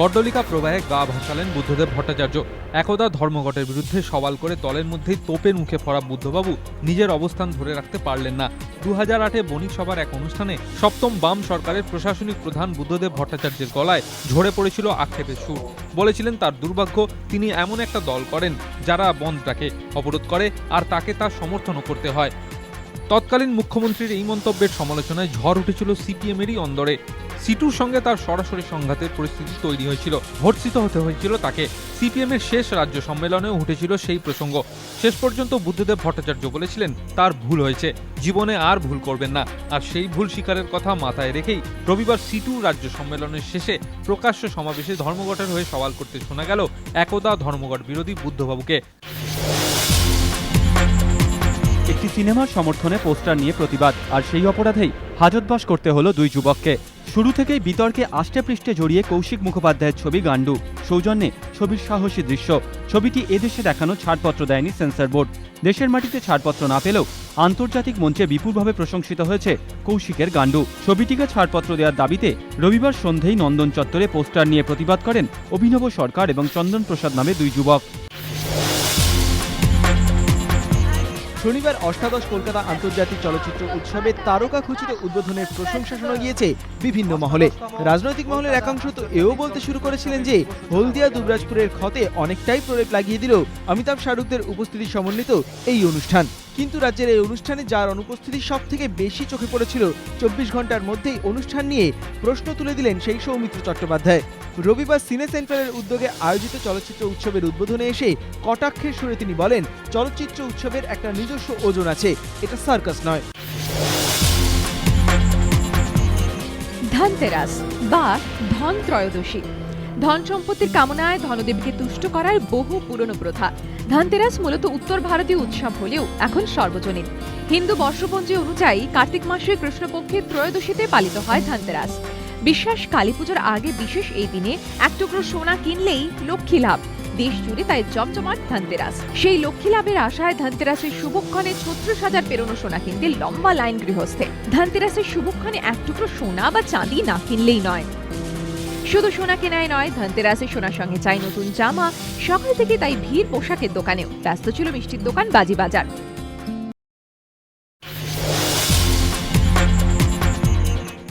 গড্ডলিকা প্রবাহে গা ভাসালেন বুদ্ধদেব ভট্টাচার্য। একদা ধর্মঘটের বিরুদ্ধে সওয়াল করে দলের মধ্যেই তোপের মুখে পড়া বুদ্ধবাবু নিজের অবস্থান ধরে রাখতে পারলেন না। দু হাজার আটে বণিক সভার এক অনুষ্ঠানে সপ্তম বাম সরকারের প্রশাসনিক প্রধান বুদ্ধদেব ভট্টাচার্যের গলায় ঝরে পড়েছিল আক্ষেপের সুর। বলেছিলেন তার দুর্ভাগ্য, তিনি এমন একটা দল করেন যারা বন্ধটাকে অবরোধ করে আর তাকে তার সমর্থনও করতে হয়। তৎকালীন মুখ্যমন্ত্রীর এই মন্তব্যের সমালোচনায় ঝড় উঠেছিল সিপিএমেরই অন্দরে। সিটুর সঙ্গে তার সরাসরি সংঘাতের পরিস্থিতি তৈরি হয়েছিল। ভর্সিত হতে হয়েছিল তাকে। সিপিএমের শেষ রাজ্য সম্মেলনেও উঠেছিল সেই প্রসঙ্গ। শেষ পর্যন্ত বুদ্ধদেব ভট্টাচার্য বলেছিলেন, তার ভুল হয়েছে। জীবনে আর ভুল করবেন না। আর সেই ভুল স্বীকারের কথা মাথায় রেখেই রবিবার সিটু রাজ্য সম্মেলনের শেষে প্রকাশ্য সমাবেশে ধর্মঘটের হয়ে সওয়াল করতে শোনা গেল একদা ধর্মঘট বিরোধী বুদ্ধবাবুকে। একটি সিনেমার সমর্থনে পোস্টার নিয়ে প্রতিবাদ, আর সেই অপরাধেই হাজতবাস করতে হলো দুই যুবককে। শুরু থেকেই বিতর্কে আষ্টে পৃষ্ঠে জড়িয়ে কৌশিক মুখোপাধ্যায়ের ছবি গান্ডু সৌজন্যে ছবির সাহসী দৃশ্য। ছবিটি এদেশে দেখানো ছাড়পত্র দেয়নি সেন্সর বোর্ড। দেশের মাটিতে ছাড়পত্র না পেলেও আন্তর্জাতিক মঞ্চে বিপুলভাবে প্রশংসিত হয়েছে কৌশিকের গান্ডু ছবিটিকে ছাড়পত্র দেওয়ার দাবিতে রবিবার সন্ধেই নন্দন চত্বরে পোস্টার নিয়ে প্রতিবাদ করেন অভিনব সরকার এবং চন্দন প্রসাদ নামে দুই যুবক। শনিবার অষ্টাদশ কলকাতা আন্তর্জাতিক চলচ্চিত্র উৎসবে তারকা খচিত উদ্বোধনের প্রশংসা শোনা গিয়েছে বিভিন্ন মহলে। রাজনৈতিক মহলের একাংশ তো এও বলতে শুরু করেছিলেন যে, হলদিয়া দুবরাজপুরের ক্ষতে অনেকটাই প্রলেপ লাগিয়ে দিল অমিতাভ শাহরুখদের উপস্থিতি সমন্বিত এই অনুষ্ঠান। কিন্তু রাজ্যের এই অনুষ্ঠানে যার অনুপস্থিতি সব থেকে বেশি চোখে পড়েছিল, চব্বিশ ঘণ্টার মধ্যেই অনুষ্ঠান নিয়ে প্রশ্ন তুলে দিলেন সেই সৌমিত্র চট্টোপাধ্যায়। রবিবার সিনে সেন্টারের উদ্যোগে আয়োজিত চলচ্চিত্র উৎসবের উদ্বোধনে এসে কটাক্ষের সুরে তিনি বলেন, চলচ্চিত্র উৎসবের একটা নিজস্ব ওজন আছে। এটা সার্কাস নয়। ধনতেরাস বা ধন ত্রয়োদশী ধন সম্পত্তির কামনায় ধনদেবীকে তুষ্ট করার বহু পুরনো প্রথা। ধনতেরাস মূলত উত্তর ভারতীয় উৎসব হলেও এখন সর্বজনীন। হিন্দু বর্ষপঞ্জি অনুযায়ী কার্তিক মাসে কৃষ্ণপক্ষের ত্রয়োদশীতে পালিত হয় ধনতেরাস। বিশ্বাস কালী পুজোর আগে বিশেষ এই দিনে এক টুকরো সোনা কিনলেই লক্ষ্মী লাভ। দেশ জুড়ে তাই জমজমাট ধনতেরাস। সেই লক্ষ্মী লাভের আশায় ধনতেরাসের শুভক্ষণে ছত্রিশ হাজার পেরোনো সোনা কিনতে লম্বা লাইন গৃহস্থে। ধনতেরাসের শুভক্ষণে এক টুকরো সোনা বা চাঁদি না কিনলেই নয়। শুধু সোনা কেনায় নয়, ধনতেরাসে সোনার সঙ্গে চাই নতুন জামা। সকাল থেকে তাই ভিড় পোশাকের দোকানেও। ব্যস্ত ছিল মিষ্টির দোকান বাজি বাজার।